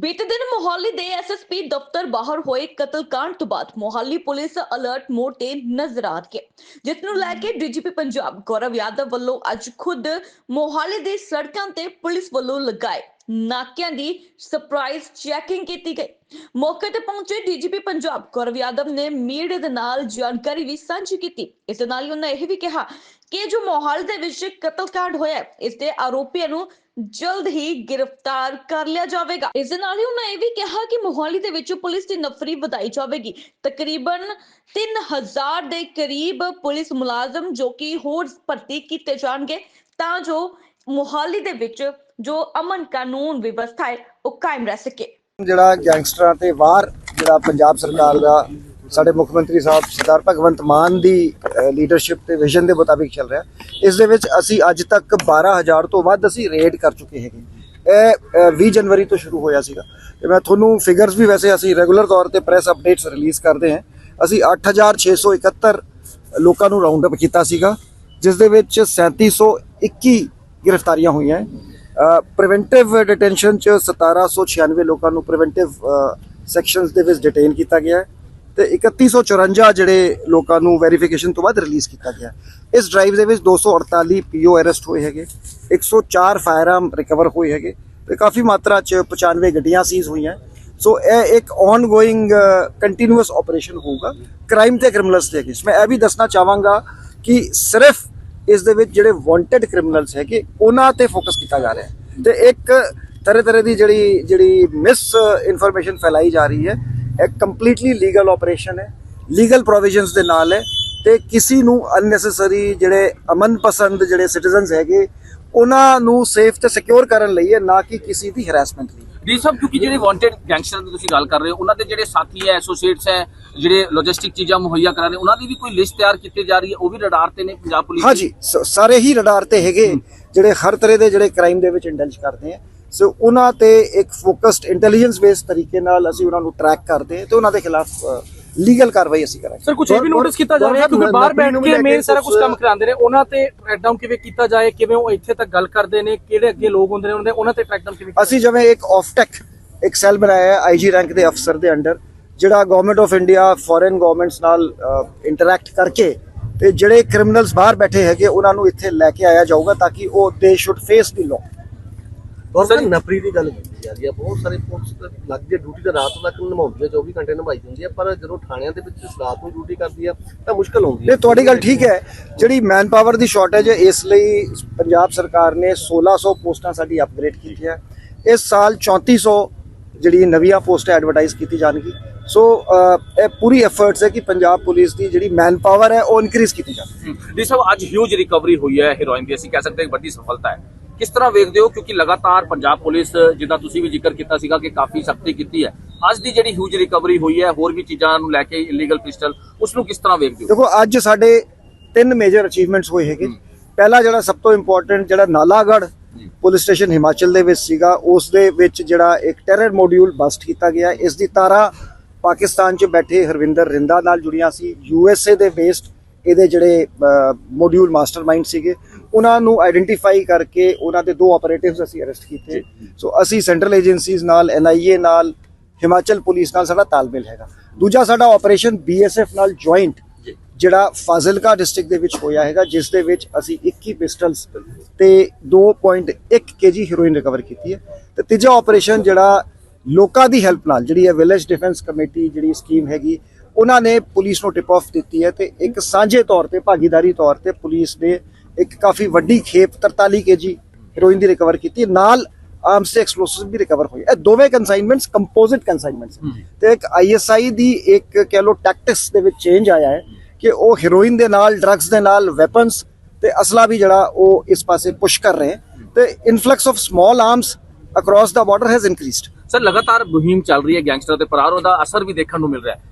ਬੀਤੇ ਦਿਨ ਮੋਹਾਲੀ ਦੇ ਐਸਐਸਪੀ ਦਫ਼ਤਰ ਬਾਹਰ ਹੋਏ ਕਤਲकांड ਤੋਂ ਬਾਅਦ ਮੋਹਾਲੀ ਪੁਲਿਸ ਅਲਰਟ ਮੋਡ ਤੇ ਨਜ਼ਰ ਆ ਰਹੀ ਹੈ, ਜਿਸ ਨੂੰ ਲੈ ਕੇ ਡੀਜੀਪੀ ਪੰਜਾਬ ਗੌਰਵ ਯਾਦਵ ਵੱਲੋਂ ਅੱਜ ਖੁਦ ਮੋਹਾਲੀ ਦੇ ਸੜਕਾਂ ਤੇ ਪੁਲਿਸ ਵੱਲੋਂ ਲਗਾਏ ਨਾਕਿਆਂ ਦੀ ਸਰਪ੍ਰਾਈਜ਼ ਚੈਕਿੰਗ ਕੀਤੀ ਗਈ। ਮੌਕੇ ਤੇ ਪਹੁੰਚੇ ਡੀਜੀਪੀ ਪੰਜਾਬ ਗੌਰਵ ਯਾਦਵ ਨੇ ਮੀਡੀਆ ਦੇ ਨਾਲ ਜਾਣਕਾਰੀ ਵੀ ਸਾਂਝੀ ਕੀਤੀ। ਇਸ ਨਾਲ ਹੀ ਉਹਨਾਂ ਇਹ ਵੀ ਕਿਹਾ ਕਿ ਜੋ ਮੋਹਾਲੀ ਦੇ ਵਿੱਚ ਕਤਲकांड ਹੋਇਆ ਹੈ, ਇਸ ਦੇ ਆਰੋਪੀਆਂ ਨੂੰ ਜਲਦ ਹੀ ਗ੍ਰਿਫਤਾਰ ਕਰ ਲਿਆ ਜਾਵੇਗਾ। ਇਸ ਦੇ ਨਾਲ ਹੀ ਉਹਨਾਂ ਇਹ ਵੀ ਕਿਹਾ ਕਿ ਮੋਹਾਲੀ ਦੇ ਵਿੱਚ ਪੁਲਿਸ ਦੀ ਨਫਰੀ ਵਧਾਈ ਜਾਵੇਗੀ। ਤਕਰੀਬਨ 3000 ਦੇ ਕਰੀਬ ਪੁਲਿਸ ਮੁਲਾਜ਼ਮ ਜੋ ਕਿ ਹੋਰ ਭਰਤੀ ਕੀਤੇ ਜਾਣਗੇ ਤਾਂ ਜੋ ਮੋਹਾਲੀ ਦੇ ਵਿੱਚ ਜੋ ਅਮਨ ਕਾਨੂੰਨ ਵਿਵਸਥਾ ਹੈ ਉਹ ਕਾਇਮ ਰਹਿ ਸਕੇ। ਜਿਹੜਾ ਗੈਂਗਸਟਰਾਂ ਤੇ ਵਾਰ ਜਿਹੜਾ ਪੰਜਾਬ ਸਰਕਾਰ ਦਾ ਸਾਡੇ ਮੁੱਖ ਮੰਤਰੀ ਸਾਹਿਬ ਸਰਦਾਰ ਭਗਵੰਤ ਮਾਨ ਦੀ ਲੀਡਰਸ਼ਿਪ ਤੇ ਵਿਜ਼ਨ ਦੇ ਮੁਤਾਬਿਕ ਚੱਲ ਰਿਹਾ। ਇਸ ਦੇ ਵਿੱਚ ਅਸੀਂ ਅੱਜ ਤੱਕ 12000 ਤੋਂ ਵੱਧ ਅਸੀਂ ਰੇਡ ਕਰ ਚੁੱਕੇ ਹੈਗੇ। ਇਹ ਅ, 20 ਜਨਵਰੀ ਤੋਂ ਸ਼ੁਰੂ ਹੋਇਆ ਸੀਗਾ। ਤੇ ਮੈਂ ਤੁਹਾਨੂੰ ਫਿਗਰਸ ਵੀ ਵੈਸੇ ਅਸੀਂ ਰੈਗੂਲਰ ਤੌਰ ਤੇ ਪ੍ਰੈਸ ਅਪਡੇਟਸ ਰਿਲੀਜ਼ ਕਰਦੇ ਹਾਂ। ਅਸੀਂ 8671 ਲੋਕਾਂ ਨੂੰ ਰਾਉਂਡ ਅਪ ਕੀਤਾ ਸੀਗਾ ਜਿਸ ਦੇ ਵਿੱਚ 3721 ਗ੍ਰਿਫਤਾਰੀਆਂ ਹੋਈਆਂ। ਪ੍ਰੀਵੈਂਟਿਵ ਡਿਟੈਂਸ਼ਨ ਚ 1796 ਲੋਕਾਂ ਨੂੰ ਪ੍ਰੀਵੈਂਟਿਵ ਸੈਕਸ਼ਨਸ ਦੇ ਵਿੱਚ ਡਿਟੇਨ ਕੀਤਾ ਗਿਆ ਹੈ ਤੇ 3154 ਜਿਹੜੇ ਲੋਕਾਂ ਨੂੰ ਵੈਰੀਫਿਕੇਸ਼ਨ ਤੋਂ ਬਾਅਦ ਰਿਲੀਜ਼ ਕੀਤਾ ਗਿਆ ਇਸ ਡਰਾਈਵ ਦੇ ਵਿੱਚ 248 ਪੀਓ ਅਰੈਸਟ ਹੋਏ ਹੈਗੇ 104 ਫਾਇਰਆਰਮ ਰਿਕਵਰ ਹੋਏ ਹੈਗੇ ਤੇ ਕਾਫੀ ਮਾਤਰਾ ਚ 95 ਗੱਡੀਆਂ ਸੀਜ਼ ਹੋਈਆਂ ਸੋ ਇਹ ਇੱਕ ਆਨਗੋਇੰਗ ਕੰਟੀਨਿਊਸ ਆਪਰੇਸ਼ਨ ਹੋਊਗਾ। ਕ੍ਰਾਈਮ ਤੇ ਕ੍ਰਿਮੀਨਲਸ ਦੇ ਅਗੇਂਸਟ ਮੈਂ ਇਹ ਵੀ ਦੱਸਣਾ ਚਾਹਾਂਗਾ ਕਿ ਸਿਰਫ ਇਸ ਦੇ ਵਿੱਚ ਜਿਹੜੇ ਵਾਂਟਡ ਕ੍ਰਿਮੀਨਲਸ ਹੈਗੇ, ਉਹਨਾਂ ਤੇ ਫੋਕਸ ਕੀਤਾ ਜਾ ਰਿਹਾ ਹੈ। ਤੇ ਇੱਕ ਤਰ੍ਹਾਂ ਤਰ੍ਹਾਂ ਦੀ ਜਿਹੜੀ ਜਿਹੜੀ ਮਿਸ ਇਨਫੋਰਮੇਸ਼ਨ ਫੈਲਾਈ ਜਾ ਰਹੀ ਹੈ, ਇਹ ਕੰਪਲੀਟਲੀ ਲੀਗਲ ਆਪਰੇਸ਼ਨ ਹੈ ਲੀਗਲ ਪ੍ਰੋਵੀਜ਼ਨਸ ਦੇ ਨਾਲ ਹੈ, ਤੇ ਕਿਸੇ ਨੂੰ ਅਨਨੈਸੈਸਰੀ ਜਿਹੜੇ ਅਮਨ ਪਸੰਦ ਜਿਹੜੇ ਸਿਟੀਜ਼ਨਸ ਹੈਗੇ, ਉਹਨਾਂ ਨੂੰ ਸੇਫ ਤੇ ਸਿਕਿਉਰ ਕਰਨ ਲਈ ਹੈ, ਨਾ ਕਿ ਕਿਸੇ ਦੀ ਹਰੈਸਮੈਂਟ ਲਈ। ਡੀ ਸਾਹਿਬ ਕਿਉਂਕਿ ਜਿਹੜੇ ਵਾਂਟਡ ਗੈਂਗਸਟਰ ਦੀ ਤੁਸੀਂ ਗੱਲ ਕਰ ਰਹੇ ਹੋ ਉਹਨਾਂ ਦੇ ਜਿਹੜੇ ਸਾਥੀ ਹੈ ਐਸੋਸੀਏਟਸ ਹੈ ਜਿਹੜੇ ਲੌਜਿਸਟਿਕ ਚੀਜ਼ਾਂ ਮੁਹੱਈਆ ਕਰਾ ਰਹੇ ਉਹਨਾਂ ਦੀ ਵੀ ਕੋਈ ਲਿਸਟ ਤਿਆਰ ਕੀਤੀ ਜਾ ਰਹੀ ਹੈ? ਉਹ ਵੀ ਰਡਾਰ ਤੇ ਨੇ ਪੰਜਾਬ ਪੁਲਿਸ? ਹਾਂਜੀ ਸਾਰੇ ਹੀ ਰਡਾਰ ਤੇ ਹੈਗੇ ਜਿਹੜੇ ਹਰ ਤਰ੍ਹਾਂ ਦੇ ਜਿਹੜੇ ਕ੍ਰਾਈਮ ਦੇ ਵਿੱਚ ਇੰਡਲਜ ਕਰਦੇ ਆ। ਸੋ ਉਹਨਾਂ ਤੇ ਇੱਕ ਫੋਕਸਡ ਇੰਟੈਲੀਜੈਂਸ ਬੇਸਡ ਤਰੀਕੇ ਨਾਲ ਅਸੀਂ ਉਹਨਾਂ ਨੂੰ ਟਰੈਕ ਕਰਦੇ ਤੇ ਉਹਨਾਂ ਦੇ ਖਿਲਾਫ ਲੀਗਲ ਕਾਰਵਾਈ ਅਸੀਂ ਕਰਾਂਗੇ। ਸਰ ਕੁਝ ਇਹ ਵੀ ਨੋਟਿਸ ਕੀਤਾ ਜਾ ਰਿਹਾ ਕਿਉਂਕਿ ਬਾਹਰ ਬੈਠ ਕੇ ਮੇਨ ਸਾਰਾ ਕੁਝ ਕੰਮ ਕਰਾਉਂਦੇ ਨੇ ਉਹਨਾਂ ਤੇ ਟਰੈਕ ਡਾਊਨ ਕਿਵੇਂ ਕੀਤਾ ਜਾਏ ਕਿਵੇਂ ਉਹ ਇੱਥੇ ਤੱਕ ਗੱਲ ਕਰਦੇ ਨੇ ਕਿਹੜੇ ਅੱਗੇ ਲੋਕ ਹੁੰਦੇ ਨੇ ਉਹਨਾਂ ਦੇ ਉਹਨਾਂ ਤੇ ਟਰੈਕ ਡਾਊਨ ਕਿਵੇਂ ਕੀਤਾ ਅਸੀਂ ਜਿਵੇਂ ਇੱਕ ਆਫਟੈਕ ਇੱਕ ਸੈੱਲ ਬਣਾਇਆ ਹੈ ਆਈਜੀ ਰੈਂਕ ਦੇ ਅਫਸਰ ਦੇ ਅੰਡਰ ਜਿਹੜਾ government of India foreign governments ਨਾਲ ਇੰਟਰੈਕਟ ਕਰਕੇ ਤੇ ਜਿਹੜੇ ਕ੍ਰਿਮੀਨਲਸ ਬਾਹਰ ਬੈਠੇ ਹੈਗੇ ਉਹਨਾਂ ਨੂੰ ਇੱਥੇ ਲੈ ਕੇ ਆਇਆ ਜਾਊਗਾ ਤਾਂ ਕਿ ਉਹ they should face the law sir ਨਫਰੀ ਦੀ ਗੱਲ ਕੀਤੀ ਜਾ ਰਹੀ ਹੈ। ਬਹੁਤ ਸਾਰੇ ਪੁਲਿਸ ਤੇ ਲੱਗ ਜੇ ਡਿਊਟੀ ਤੇ ਰਾਤ ਤੱਕ ਨਿਭਾਉਂਦੀ ਹੈ 24 ਘੰਟੇ ਨਿਭਾਈ ਜਾਂਦੀ ਹੈ। ਪਰ ਜਦੋਂ ਥਾਣਿਆਂ ਦੇ ਵਿੱਚ ਰਾਤ ਨੂੰ ਡਿਊਟੀ ਕਰਦੀ ਹੈ ਤਾਂ ਮੁਸ਼ਕਲ ਹੁੰਦੀ ਹੈ। ਇਹ ਤੁਹਾਡੀ ਗੱਲ ਠੀਕ ਹੈ। ਜਿਹੜੀ ਮੈਨ ਪਾਵਰ ਦੀ ਸ਼ਾਰਟੇਜ ਹੈ ਇਸ ਲਈ ਪੰਜਾਬ ਸਰਕਾਰ ਨੇ 1600 ਪੋਸਟਾਂ ਸਾਡੀ ਅਪਗ੍ਰੇਡ ਕੀਤੀਆਂ। ਇਸ ਸਾਲ 3400 ਜਿਹੜੀ ਨਵੀਆਂ ਪੋਸਟਾਂ ਐਡਵਰਟਾਈਜ਼ ਕੀਤੀ ਜਾਣਗੀ। ਸੋ ਇਹ ਪੂਰੀ ਐਫਰਟਸ ਹੈ ਕਿ ਪੰਜਾਬ ਪੁਲਿਸ ਦੀ ਜਿਹੜੀ ਮੈਨ ਪਾਵਰ ਹੈ ਉਹ ਇਨਕਰੀਜ਼ ਕੀਤੀ ਜਾਵੇ। ਡੀ ਸਾਹਿਬ ਅੱਜ ਹਿਊਜ ਰਿਕਵਰੀ ਹੋਈ ਹੈ ਹੀਰੋਇਨ ਦੀ। ਅਸੀਂ ਕਹਿ ਸਕਦੇ ਹਾਂ ਵੱਡੀ ਸਫਲਤਾ ਹੈ। ਕਿਸ ਤਰ੍ਹਾਂ ਵੇਖਦੇ ਹੋ? ਕਿਉਂਕਿ ਲਗਾਤਾਰ ਪੰਜਾਬ ਪੁਲਿਸ ਜਿੱਦਾਂ ਤੁਸੀਂ ਵੀ ਜ਼ਿਕਰ ਕੀਤਾ ਸੀਗਾ ਕਿ ਕਾਫੀ ਸਖਤੀ ਕੀਤੀ ਹੈ। ਅੱਜ ਦੀ ਜਿਹੜੀ ਹਿਊਜ ਰਿਕਵਰੀ ਹੋਈ ਹੈ ਹੋਰ ਵੀ ਚੀਜ਼ਾਂ ਨੂੰ ਲੈ ਕੇ ਇਲੀਗਲ ਪਿਸਟਲ ਉਸ ਨੂੰ ਕਿਸ ਤਰ੍ਹਾਂ ਵੇਖਦੇ ਹੋ? ਦੇਖੋ ਅੱਜ ਸਾਡੇ ਤਿੰਨ ਮੇਜਰ ਅਚੀਵਮੈਂਟਸ ਹੋਏ ਹੈਗੇ। ਪਹਿਲਾ ਜਿਹੜਾ ਸਭ ਤੋਂ ਇੰਪੋਰਟੈਂਟ ਜਿਹੜਾ ਨਾਲਾਗੜ੍ਹ ਪੁਲਿਸ ਸਟੇਸ਼ਨ ਹਿਮਾਚਲ ਦੇ ਵਿੱਚ ਸੀਗਾ ਉਸ ਦੇ ਵਿੱਚ ਜਿਹੜਾ ਇੱਕ ਟੈਰਰ ਮੋਡਿਊਲ ਬਸਟ ਕੀਤਾ ਗਿਆ। ਇਸ ਦੀ ਤਾਰਾ ਪਾਕਿਸਤਾਨ 'ਚ ਬੈਠੇ ਹਰਵਿੰਦਰ ਰਿੰਦਾ ਨਾਲ ਜੁੜੀਆਂ ਸੀ। ਯੂਐਸਏ ਦੇ ਬੇਸਡ ਇਹਦੇ ਜਿਹੜੇ ਮੋਡਿਊਲ ਮਾਸਟਰਮਾਈਂਡ ਸੀਗੇ। ਉਹਨਾਂ ਨੂੰ ਆਇਡੈਂਟੀਫਾਈ ਕਰਕੇ ਉਹਨਾਂ ਦੇ ਦੋ ਆਪਰੇਟਿਵਸ ਅਸੀਂ ਅਰੈਸਟ ਕੀਤੇ। ਸੋ ਅਸੀਂ ਸੈਂਟਰਲ ਏਜੰਸੀਜ਼ ਨਾਲ ਐਨਆਈਏ ਨਾਲ ਹਿਮਾਚਲ ਪੁਲਿਸ ਨਾਲ ਸਾਡਾ ਤਾਲਮੇਲ ਹੈਗਾ। ਦੂਜਾ ਸਾਡਾ ਆਪਰੇਸ਼ਨ ਬੀਐਸਐਫ ਨਾਲ ਜੁਆਇੰਟ ਜਿਹੜਾ ਫਾਜ਼ਿਲਕਾ ਡਿਸਟ੍ਰਿਕਟ ਦੇ ਵਿੱਚ ਹੋਇਆ ਹੈਗਾ ਜਿਸ ਦੇ ਵਿੱਚ ਅਸੀਂ 21 ਪਿਸਟਲਸ ਤੇ 2.1 ਕੇਜੀ ਹੈਰੋਇਨ ਰਿਕਵਰ ਕੀਤੀ ਹੈ। ਤੇ ਤੀਜਾ ਆਪਰੇਸ਼ਨ ਜਿਹੜਾ ਲੋਕਾਂ ਦੀ ਹੈਲਪ ਨਾਲ ਜਿਹੜੀ ਹੈ ਵਿਲੇਜ ਡਿਫੈਂਸ ਕਮੇਟੀ ਜਿਹੜੀ ਸਕੀਮ ਹੈਗੀ ਉਹਨਾਂ ਨੇ ਪੁਲਿਸ ਨੂੰ ਟਿਪ ਆਫ ਦਿੱਤੀ ਹੈ ਤੇ ਇੱਕ ਸਾਂਝੇ ਤੌਰ ਤੇ ਭਾਗੀਦਾਰੀ ਤੌਰ ਤੇ ਪੁਲਿਸ ਨੇ ਇੱਕ ਕਾਫੀ ਵੱਡੀ ਖੇਪ 43 ਕੇਜੀ ਹੈਰੋਇਨ ਦੀ ਰਿਕਵਰ ਕੀਤੀ। ਨਾਲ ਆਰਮਸ ਤੇ ਐਕਸਪਲੋਸਿਵ ਵੀ ਰਿਕਵਰ ਹੋਏ। ਇਹ ਦੋਵੇਂ ਕਨਸਾਈਨਮੈਂਟਸ ਕੰਪੋਜ਼ਿਟ ਕਨਸਾਈਨਮੈਂਟਸ ਤੇ ਇੱਕ ਆਈਐਸਆਈ ਦੀ ਇੱਕ ਕਹਿ ਲੋ ਟੈਕਟਿਕਸ ਦੇ ਵਿੱਚ ਚੇਂਜ ਆਇਆ ਹੈ ਕਿ ਉਹ ਹੈਰੋਇਨ ਦੇ ਨਾਲ ਡਰੱਗਸ ਦੇ ਨਾਲ ਵੈਪਨਸ ਤੇ ਅਸਲਾ ਵੀ ਜਿਹੜਾ ਉਹ ਇਸ ਪਾਸੇ ਪੁਸ਼ ਕਰ ਰਹੇ ਤੇ influx of small arms across the border has increased sir ਲਗਾਤਾਰ ਮੁਹਿੰਮ ਚੱਲ ਰਹੀ ਹੈ ਗੈਂਗਸਟਰ ਤੇ ਫਰਾਰ ਉਹਦਾ ਅਸਰ ਵੀ ਦੇਖਣ ਨੂੰ ਮਿਲ ਰਿਹਾ ਹੈ।